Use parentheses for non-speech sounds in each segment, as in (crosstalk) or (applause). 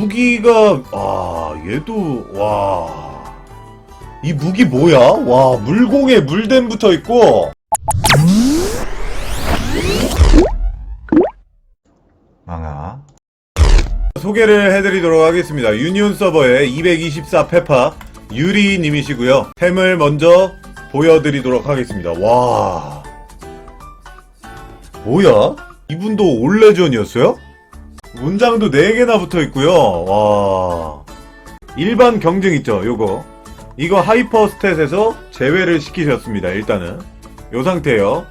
무기가 아 얘도 와. 이 무기 뭐야? 와 물공에 물댐 붙어 있고. 망아. 소개를 해드리도록 하겠습니다. 유니온 서버의 224 페파 유리님이시고요. 템을 먼저 보여드리도록 하겠습니다. 와. 뭐야? 이분도 올레전이었어요? 문장도 4개나 붙어 있고요. 와. 일반 경쟁 있죠, 요거. 이거 하이퍼 스탯에서 제외를 시키셨습니다, 일단은. 요 상태에요.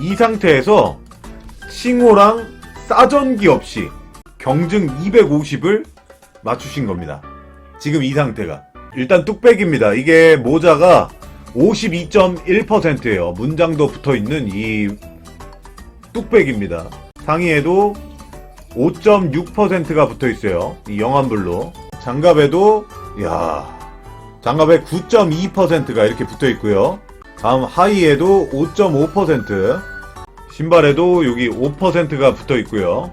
이 상태에서 칭호랑 싸전기 없이 경증 250을 맞추신 겁니다. 지금 이 상태가. 일단 뚝배기입니다. 이게 모자가 52.1%예요. 문장도 붙어 있는 이 뚝배기입니다. 상의에도 5.6%가 붙어 있어요. 이 영암블로. 장갑에도 야 장갑에 9.2%가 이렇게 붙어 있고요. 다음 하의에도 5.5%, 신발에도 여기 5%가 붙어 있고요.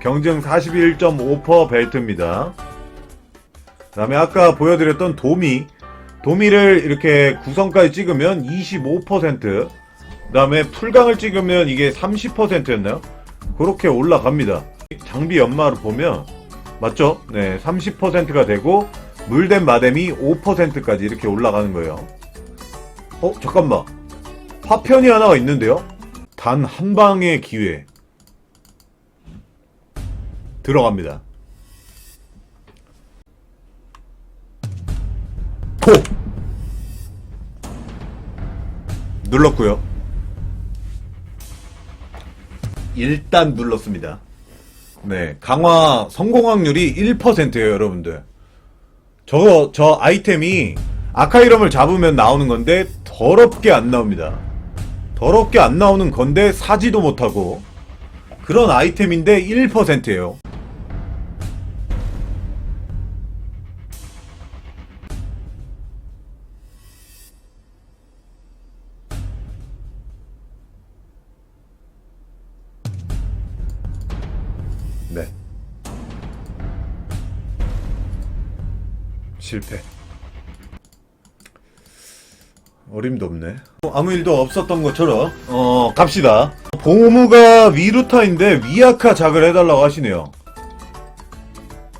경증 41.5% 벨트입니다. 그 다음에 아까 보여드렸던 도미, 도미를 이렇게 구성까지 찍으면 25%, 그 다음에 풀강을 찍으면 이게 30%였나요? 그렇게 올라갑니다. 장비 연마를 보면 맞죠? 네, 30%가 되고 물댐 마뎀이 5%까지 이렇게 올라가는 거예요. 어, 잠깐만. 파편이 하나가 있는데요? 단 한 방의 기회. 들어갑니다. 포! 눌렀고요. 일단 눌렀습니다. 네, 강화 성공 확률이 1%예요, 여러분들. 저거 저 아이템이 아카이럼을 잡으면 나오는 건데 더럽게 안 나옵니다. 더럽게 안 나오는 건데 사지도 못하고 그런 아이템인데 1%예요. 어림도 없네. 아무 일도 없었던 것처럼 어 갑시다. 보무가 위루타인데 위아카 작을 해달라고 하시네요.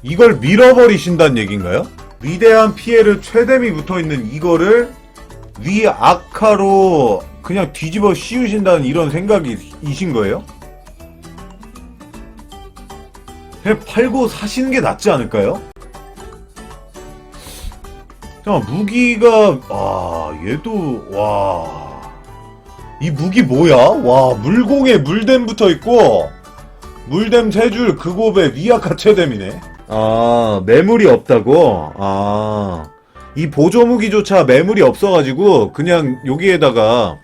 이걸 밀어버리신다는 얘기인가요? 위대한 피해를 최대미 붙어있는 이거를 위아카로 그냥 뒤집어 씌우신다는 이런 생각이신 거예요? 그냥 팔고 사시는 게 낫지 않을까요? 잠깐 무기가 아 얘도 와. 이 무기 뭐야? 와 물공에 물댐 붙어 있고 물댐 세 줄 그곱에 위아카 최댐이네. 아 매물이 없다고? 아 이 보조 무기조차 매물이 없어가지고 그냥 여기에다가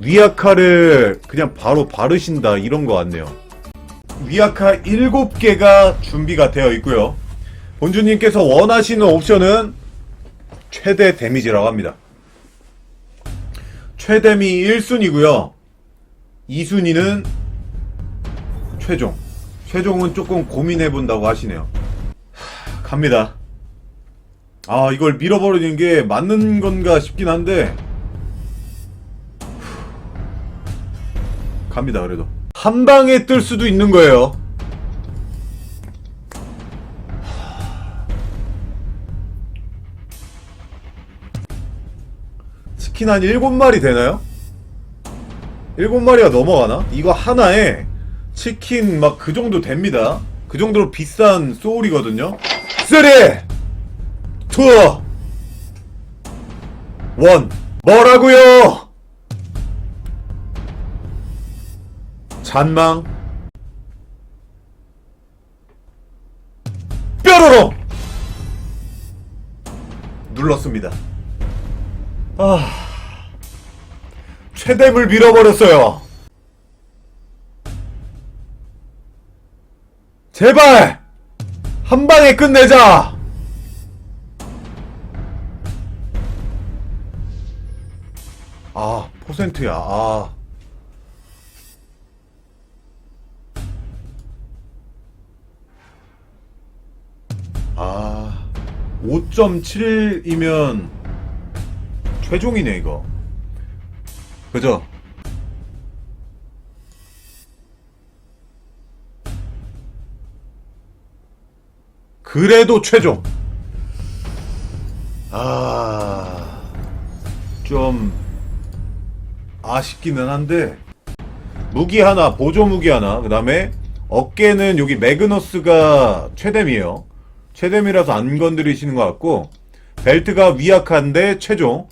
위아카를 그냥 바로 바르신다 이런 거 같네요. 위아카 7개가 준비가 되어 있고요. 본주님께서 원하시는 옵션은 최대 데미지라고 합니다. 최데미 1순위고요. 2순위는 최종. 최종은 조금 고민해 본다고 하시네요. 하, 갑니다. 아, 이걸 밀어버리는 게 맞는 건가 싶긴 한데. 갑니다, 그래도. 한 방에 뜰 수도 있는 거예요. 치킨 한 7마리 되나요? 7마리가 넘어가나? 이거 하나에 치킨 막 그 정도 됩니다. 그 정도로 비싼 소울이거든요. 3! 2! 1! 뭐라고요? 잔망 뾰로롱 눌렀습니다. 아 최대물 밀어버렸어요. 제발 한 방에 끝내자. 아 퍼센트야. 아. 5.7이면 최종이네 이거 그죠? 그래도 최종. 아... 좀 아쉽기는 한데 무기 하나 보조 무기 하나 그 다음에 어깨는 여기 매그너스가 최뎀이에요. 최뎀이라서 안 건드리시는 것 같고 벨트가 위아카인데 최종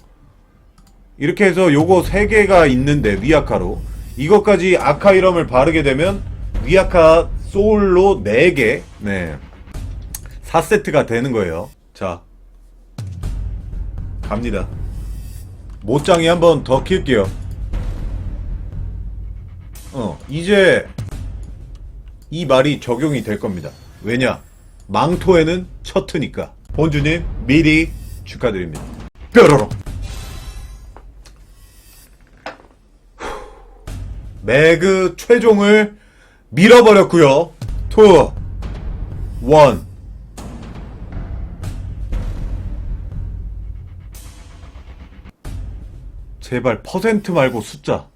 이렇게 해서 요거 3개가 있는데 위아카로. 이것까지 아카 이름을 바르게 되면 위아카 소울로 4개 네 4세트가 되는 거예요. 자 갑니다. 못장이 한 번 더 킬게요. 어 이제 이 말이 적용이 될 겁니다. 왜냐? 망토에는 첫 트니까. 본주님 미리 축하드립니다. 뾰로로 매그 최종을 밀어버렸고요. 투, 원. 제발 퍼센트 말고 숫자.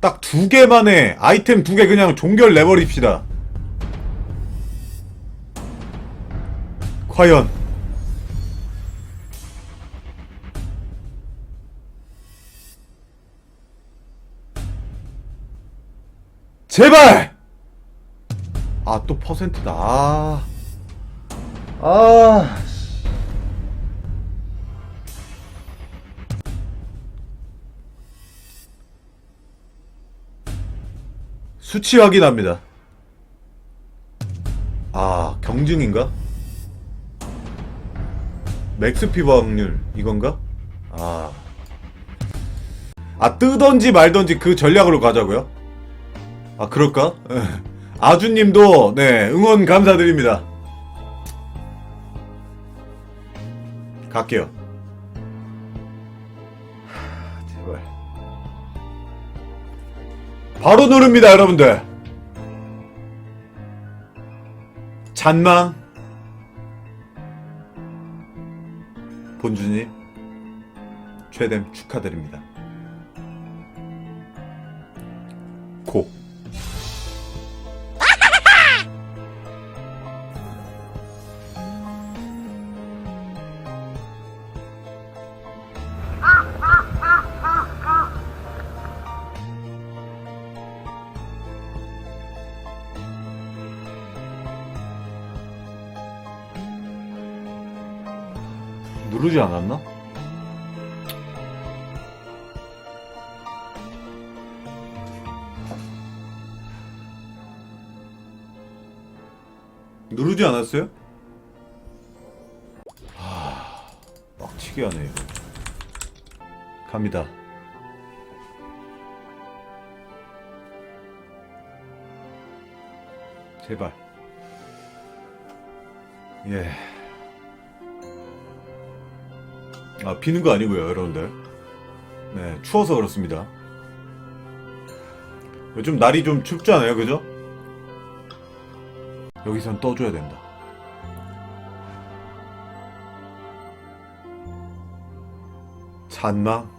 딱 두 개만에 아이템 두 개 그냥 종결 내버립시다. 과연 제발 아 또 퍼센트다 아 아, 씨. 수치 확인합니다. 아, 경증인가? 맥스 피버 확률 이건가? 아. 아, 뜨던지 말던지 그 전략으로 가자고요? 아, 그럴까? 예. 아주님도, 네, 응원 감사드립니다. 갈게요. 하, 제발. 바로 누릅니다, 여러분들. 잔망. 본주님, 최댐 축하드립니다. 누르지 않았나? 누르지 않았어요? 하... 막치기 하네 이거 갑니다 제발 예 아, 비는 거 아니고요, 여러분들. 네, 추워서 그렇습니다. 요즘 날이 좀 춥잖아요, 그죠? 여기선 떠줘야 된다. 잔망?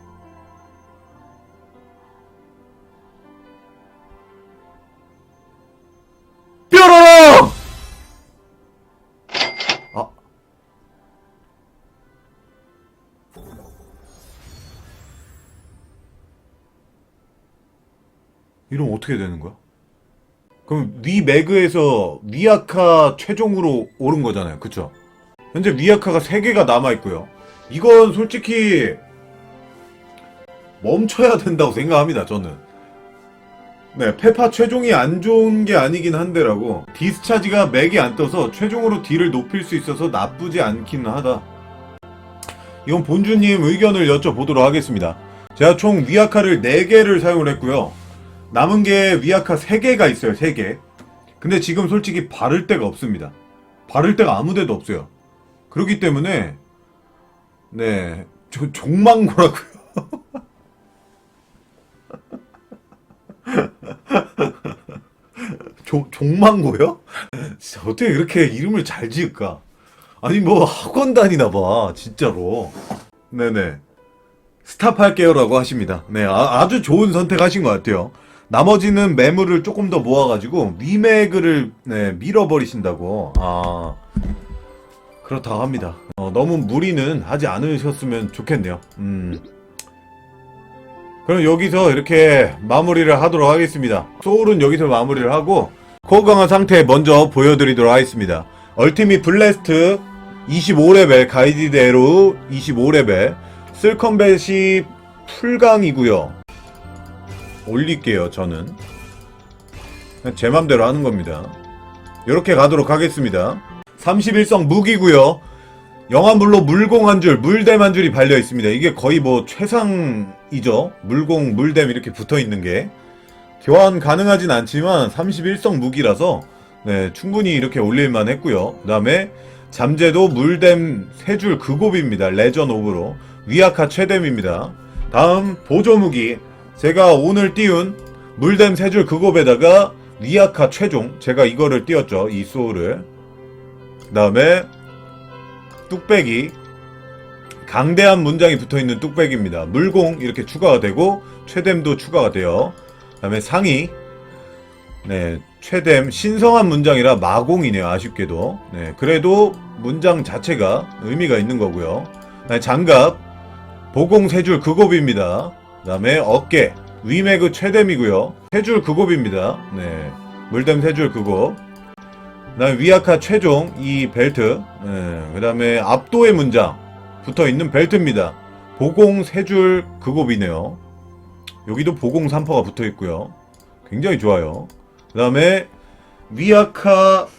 이러면 어떻게 되는 거야? 그럼 위 매그에서 위아카 최종으로 오른 거잖아요. 그쵸? 현재 위아카가 3개가 남아있고요. 이건 솔직히 멈춰야 된다고 생각합니다. 저는. 네, 페파 최종이 안 좋은 게 아니긴 한데라고. 디스차지가 맥이 안 떠서 최종으로 딜을 높일 수 있어서 나쁘지 않기는 하다. 이건 본주님 의견을 여쭤보도록 하겠습니다. 제가 총 위아카를 4개를 사용을 했고요. 남은 게 위아카 3개가 있어요, 3개. 근데 지금 솔직히 바를 데가 없습니다. 바를 데가 아무 데도 없어요. 그렇기 때문에, 네, 저, 종망고라고요. (laughs) 종, 종망고요? 진짜 어떻게 그렇게 이름을 잘 지을까? 아니 뭐 학원 다니나 봐 진짜로 네네 스탑할게요라고 하십니다 네 아, 주 좋은 선택하신 것 같아요 나머지는 매물을 조금 더 모아가지고 위매그를 네, 밀어버리신다고. 아 그렇다고 합니다. 어, 너무 무리는 하지 않으셨으면 좋겠네요. 음. 그럼 여기서 이렇게 마무리를 하도록 하겠습니다. 소울은 여기서 마무리를 하고 코어 강화 상태 먼저 보여드리도록 하겠습니다. 얼티밋 블래스트 25레벨 가이디대로 25레벨 쓸컴뱃이 풀강이고요 올릴게요 저는 제 맘대로 하는 겁니다 이렇게 가도록 하겠습니다 31성 무기고요 영화물로 물공 한 줄, 물댐 한 줄이 발려 있습니다. 이게 거의 뭐 최상이죠. 물공, 물댐 이렇게 붙어 있는 게. 교환 가능하진 않지만 31성 무기라서 네, 충분히 이렇게 올릴만 했고요. 그 다음에 잠재도 물댐 3줄 극옵입니다. 레전 오브로. 위아카 최댐입니다. 다음 보조 무기. 제가 오늘 띄운 물댐 3줄 극옵에다가 위아카 최종. 제가 이거를 띄웠죠. 이 소울을. 그 다음에 뚝배기 강대한 문장이 붙어있는 뚝배기입니다. 물공 이렇게 추가가 되고 최댐도 추가가 돼요. 그 다음에 상의 네 최댐 신성한 문장이라 마공이네요. 아쉽게도 네 그래도 문장 자체가 의미가 있는 거고요. 장갑 보공 세줄 극옵입니다. 그 다음에 어깨 위매그 최댐이고요. 세줄 극옵입니다. 네 물댐 세줄 극옵 그다음에 위아카 최종 이 벨트 예, 그다음에 압도의 문장 붙어 있는 벨트입니다. 보공 세줄 극옵이네요. 여기도 보공 3퍼가 붙어 있고요. 굉장히 좋아요. 그 다음에 위아카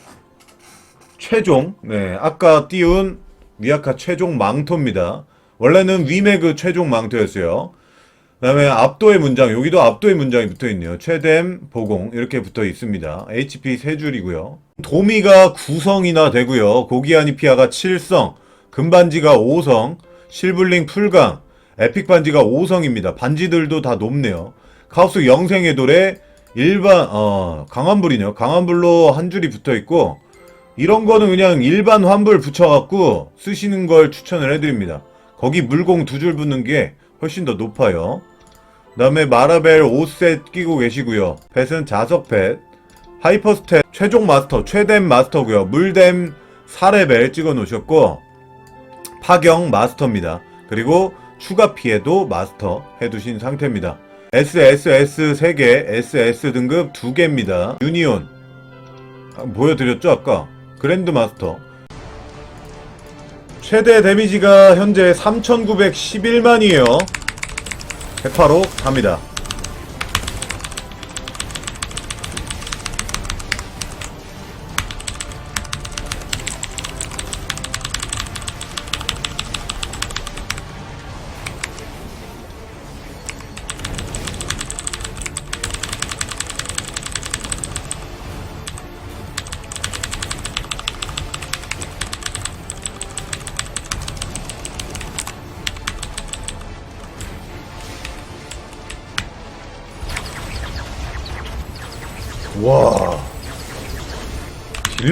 최종 네 아까 띄운 위아카 최종 망토입니다. 원래는 위매그 최종 망토였어요. 그 다음에 압도의 문장, 여기도 압도의 문장이 붙어 있네요. 최댐, 보공, 이렇게 붙어 있습니다. HP 3줄이고요. 도미가 9성이나 되고요. 고기아니피아가 7성, 금반지가 5성, 실블링 풀강, 에픽 반지가 5성입니다. 반지들도 다 높네요. 카우스 영생의 돌에 일반, 어, 강환불이네요. 강환불로 한 줄이 붙어 있고, 이런 거는 그냥 일반 환불 붙여갖고 쓰시는 걸 추천을 해드립니다. 거기 물공 두 줄 붙는 게 훨씬 더 높아요. 그 다음에 마라벨 5셋 끼고 계시고요. 펫은 자석 펫, 하이퍼스탯 최종 마스터, 최댐 마스터고요. 물댐 4레벨 찍어 놓으셨고 파경 마스터입니다. 그리고 추가 피해도 마스터 해두신 상태입니다. SSS 3개, SS 등급 2개입니다. 유니온 아, 보여드렸죠 아까? 그랜드 마스터 최대 데미지가 현재 3911만이에요. 108호 갑니다.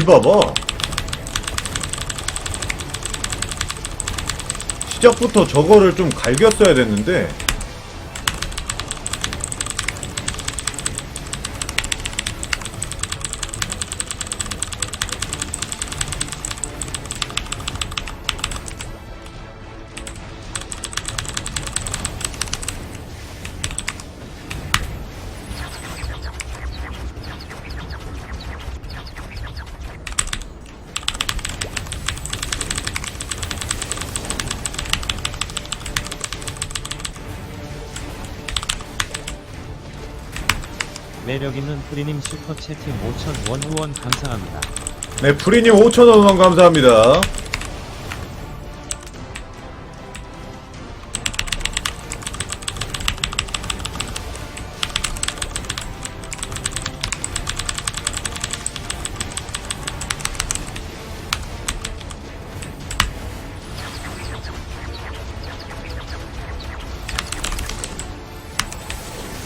봐봐. 시작부터 저거를 좀 갈겼어야 됐는데. 있는 프리님 슈퍼 채팅 5천 원 후원 감사합니다. 네, 프리님 5,000원 후원 감사합니다.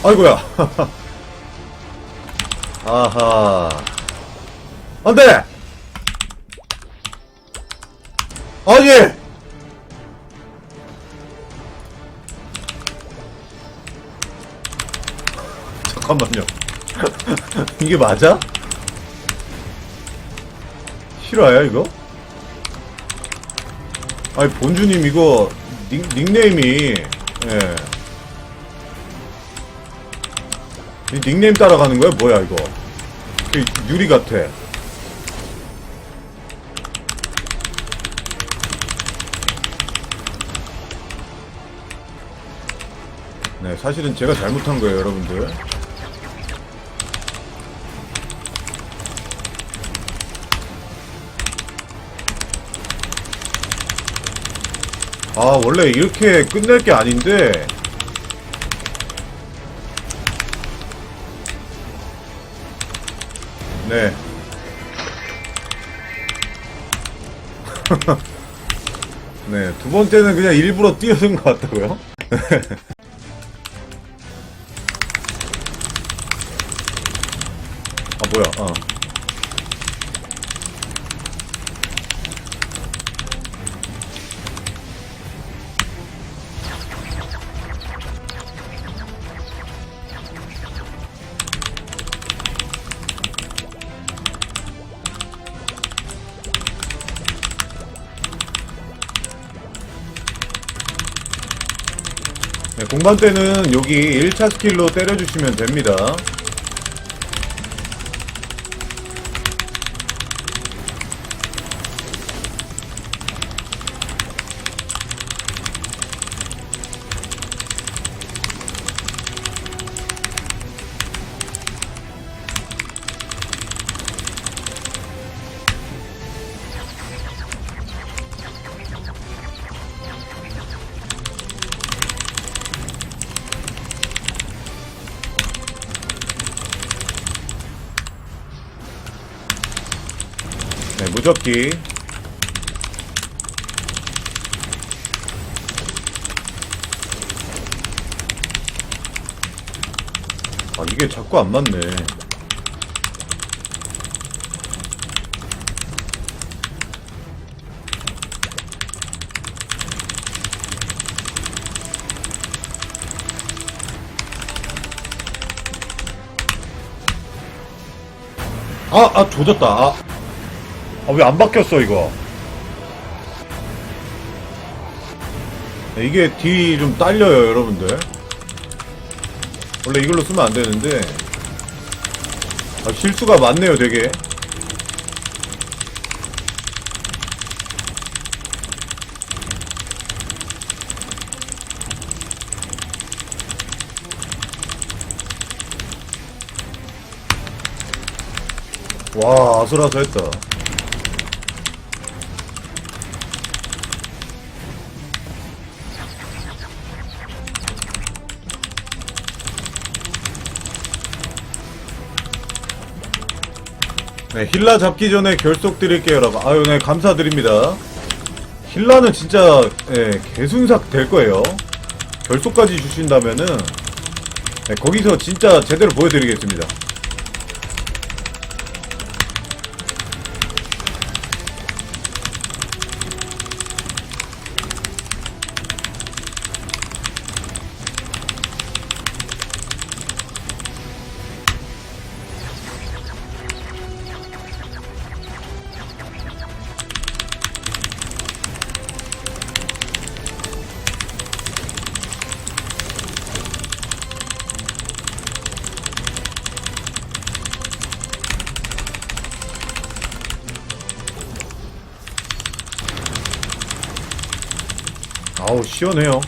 아이고야. (laughs) 아하. 안 돼! 아니! 잠깐만요. (laughs) 이게 맞아? 실화야, 이거? 아니, 본주님, 이거, 닉, 닉네임이, 예. 이 닉네임 따라가는 거야? 뭐야, 이거? 그 유리 같아. 네, 사실은 제가 잘못한 거예요, 여러분들. 아, 원래 이렇게 끝낼 게 아닌데. 네. (laughs) 네, 두 번째는 그냥 일부러 뛰어든 것 같다고요? (laughs) 아, 뭐야, 어. 네, 공반 때는 여기 1차 스킬로 때려주시면 됩니다. 무적기. 아, 이게 자꾸 안 맞네. 아, 아, 조졌다. 아. 아, 왜 안 바뀌었어, 이거? 네, 이게 뒤좀 딸려요, 여러분들. 원래 이걸로 쓰면 안 되는데. 아, 실수가 많네요, 되게. 와, 아슬아슬했다. 네, 힐라 잡기 전에 결속 드릴게요, 여러분. 아유, 네, 감사드립니다. 힐라는 진짜, 예, 개순삭 될 거예요. 결속까지 주신다면은, 네, 거기서 진짜 제대로 보여드리겠습니다. 시원해요.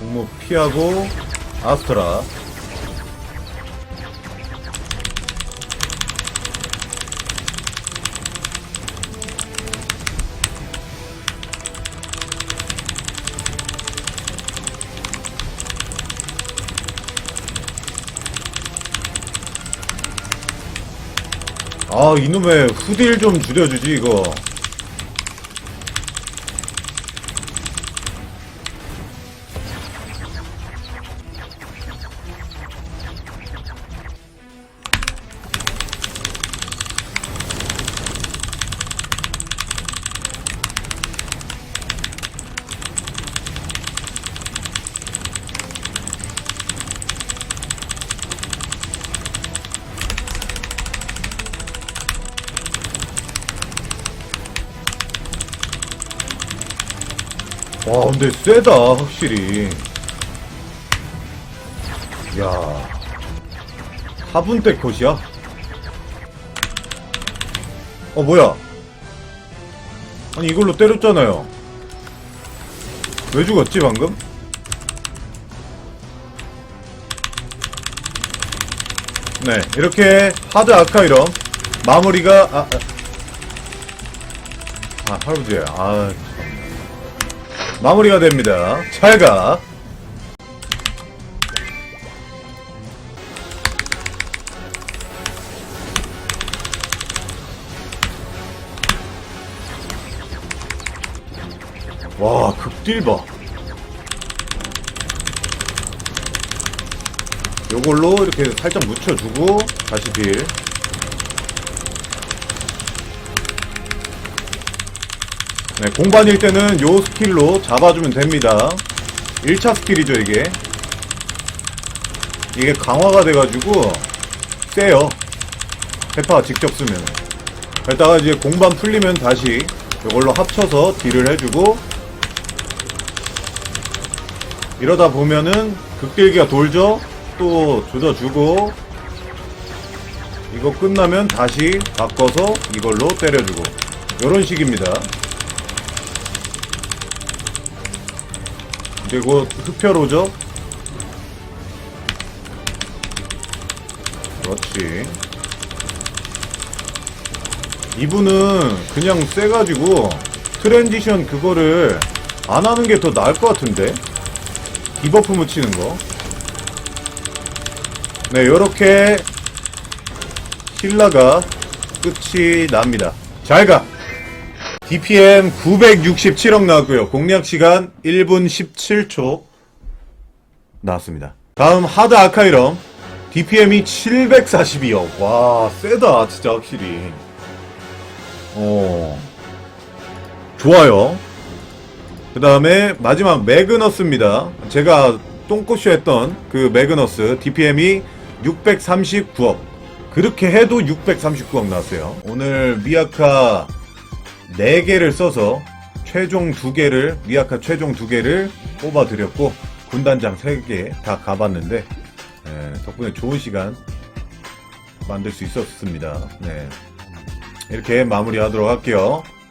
공무 피하고 아스트라 아, 이놈의 후딜 좀 줄여주지, 이거. 와, 근데 세다, 확실히. 야 4분 때 컷이야? 어, 뭐야? 아니, 이걸로 때렸잖아요. 왜 죽었지, 방금? 네, 이렇게 하드 아카이럼 마무리가, 아, 아, 아 할아버지야. 아, 참. 마무리가 됩니다. 잘 가. 와, 극딜 봐. 요걸로 이렇게 살짝 묻혀주고, 다시 딜. 네, 공반일 때는 요 스킬로 잡아주면 됩니다. 1차 스킬이죠, 이게. 이게 강화가 돼가지고, 세요. 페파 직접 쓰면. 그러다가 이제 공반 풀리면 다시 요걸로 합쳐서 딜을 해주고, 이러다 보면은 극딜기가 돌죠? 또 조져주고, 이거 끝나면 다시 바꿔서 이걸로 때려주고, 요런 식입니다. 이제 곧 흡혈오죠? 그렇지. 이분은 그냥 세가지고 트랜지션 그거를 안 하는 게 더 나을 것 같은데? 디버프 묻히는 거. 네, 요렇게 힐라가 끝이 납니다. 잘 가! DPM 967억 나왔고요. 공략 시간 1분 17초 나왔습니다. 다음 하드 아카이럼 DPM이 742억. 와, 세다. 진짜 확실히. 어. 좋아요. 그 다음에 마지막 매그너스입니다. 제가 똥꼬쇼 했던 그 매그너스 DPM이 639억. 그렇게 해도 639억 나왔어요. 오늘 미아카 4개를 써서 최종 2개를 미아카 최종 2개를 뽑아드렸고 군단장 3개 다 가봤는데 예, 덕분에 좋은 시간 만들 수 있었습니다. 네. 이렇게 마무리하도록 할게요.